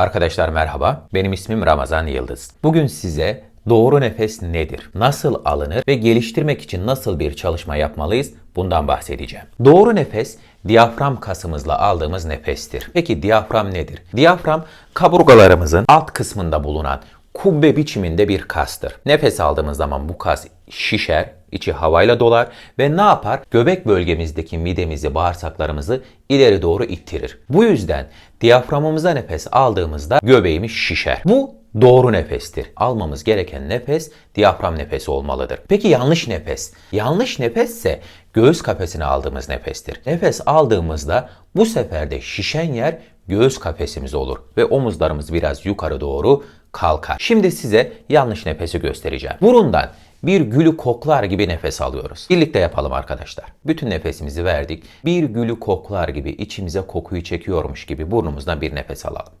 Arkadaşlar merhaba, benim ismim Ramazan Yıldız. Bugün size doğru nefes nedir, nasıl alınır ve geliştirmek için nasıl bir çalışma yapmalıyız bundan bahsedeceğim. Doğru nefes diyafram kasımızla aldığımız nefestir. Peki diyafram nedir? Diyafram kaburgalarımızın alt kısmında bulunan kubbe biçiminde bir kastır. Nefes aldığımız zaman bu kas şişer, içi havayla dolar ve ne yapar? Göbek bölgemizdeki midemizi, bağırsaklarımızı ileri doğru ittirir. Bu yüzden diyaframımıza nefes aldığımızda göbeğimiz şişer. Bu doğru nefestir. Almamız gereken nefes diyafram nefesi olmalıdır. Peki yanlış nefes? Yanlış nefesse göğüs kafesine aldığımız nefestir. Nefes aldığımızda bu sefer de şişen yer göğüs kafesimiz olur ve omuzlarımız biraz yukarı doğru kalkar. Şimdi size yanlış nefesi göstereceğim. Burundan bir gülü koklar gibi nefes alıyoruz. Birlikte yapalım arkadaşlar. Bütün nefesimizi verdik. Bir gülü koklar gibi içimize kokuyu çekiyormuş gibi burnumuzdan bir nefes alalım.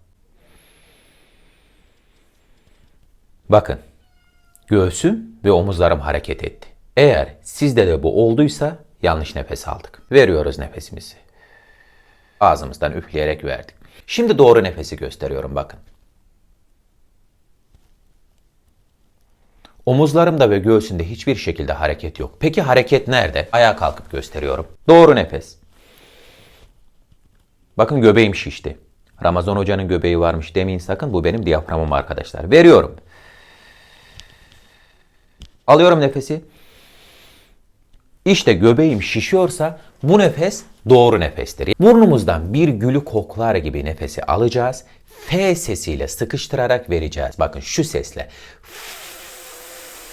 Bakın. Göğsüm ve omuzlarım hareket etti. Eğer sizde de bu olduysa yanlış nefes aldık. Veriyoruz nefesimizi. Ağzımızdan üfleyerek verdik. Şimdi doğru nefesi gösteriyorum bakın. Omuzlarımda ve göğsünde hiçbir şekilde hareket yok. Peki hareket nerede? Ayağa kalkıp gösteriyorum. Doğru nefes. Bakın göbeğim şişti. Ramazan hocanın göbeği varmış demeyin sakın. Bu benim diyaframım arkadaşlar. Veriyorum. Alıyorum nefesi. İşte göbeğim şişiyorsa bu nefes doğru nefestir. Burnumuzdan bir gülü koklar gibi nefesi alacağız. F sesiyle sıkıştırarak vereceğiz. Bakın şu sesle.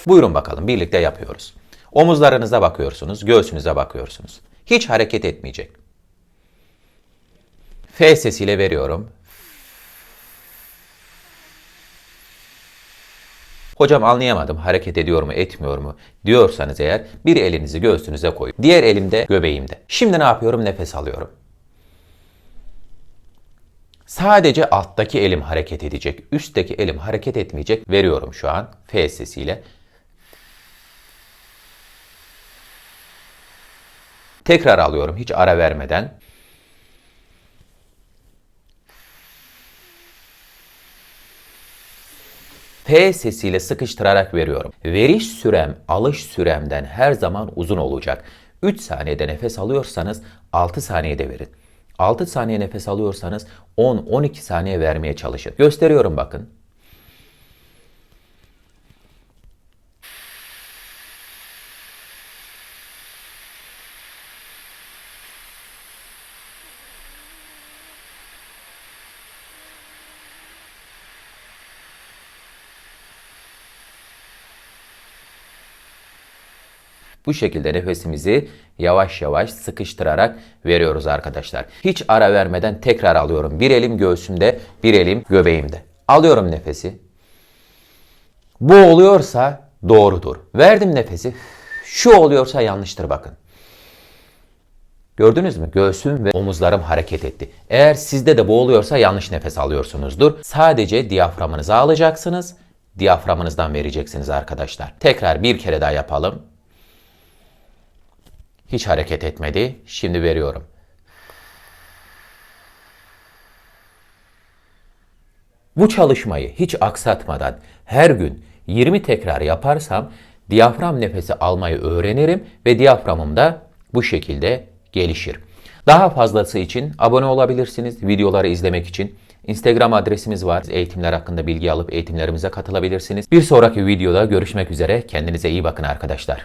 Buyurun bakalım birlikte yapıyoruz. Omuzlarınıza bakıyorsunuz, göğsünüze bakıyorsunuz. Hiç hareket etmeyecek. F sesiyle veriyorum. Hocam anlayamadım hareket ediyor mu etmiyor mu diyorsanız eğer bir elinizi göğsünüze koyun. Diğer elimde göbeğimde. Şimdi ne yapıyorum? Nefes alıyorum. Sadece alttaki elim hareket edecek. Üstteki elim hareket etmeyecek. Veriyorum şu an F sesiyle. Tekrar alıyorum hiç ara vermeden. P sesiyle sıkıştırarak veriyorum. Veriş sürem alış süremden her zaman uzun olacak. 3 saniyede nefes alıyorsanız 6 saniyede verin. 6 saniye nefes alıyorsanız 10-12 saniye vermeye çalışın. Gösteriyorum bakın. Bu şekilde nefesimizi yavaş yavaş sıkıştırarak veriyoruz arkadaşlar. Hiç ara vermeden tekrar alıyorum. Bir elim göğsümde, bir elim göbeğimde. Alıyorum nefesi. Bu oluyorsa doğrudur. Verdim nefesi. Şu oluyorsa yanlıştır bakın. Gördünüz mü? Göğsüm ve omuzlarım hareket etti. Eğer sizde de bu oluyorsa yanlış nefes alıyorsunuzdur. Sadece diyaframınızı alacaksınız. Diyaframınızdan vereceksiniz arkadaşlar. Tekrar bir kere daha yapalım. Hiç hareket etmedi. Şimdi veriyorum. Bu çalışmayı hiç aksatmadan her gün 20 tekrar yaparsam diyafram nefesi almayı öğrenirim ve diyaframım da bu şekilde gelişir. Daha fazlası için abone olabilirsiniz videoları izlemek için. Instagram adresimiz var. Eğitimler hakkında bilgi alıp eğitimlerimize katılabilirsiniz. Bir sonraki videoda görüşmek üzere. Kendinize iyi bakın arkadaşlar.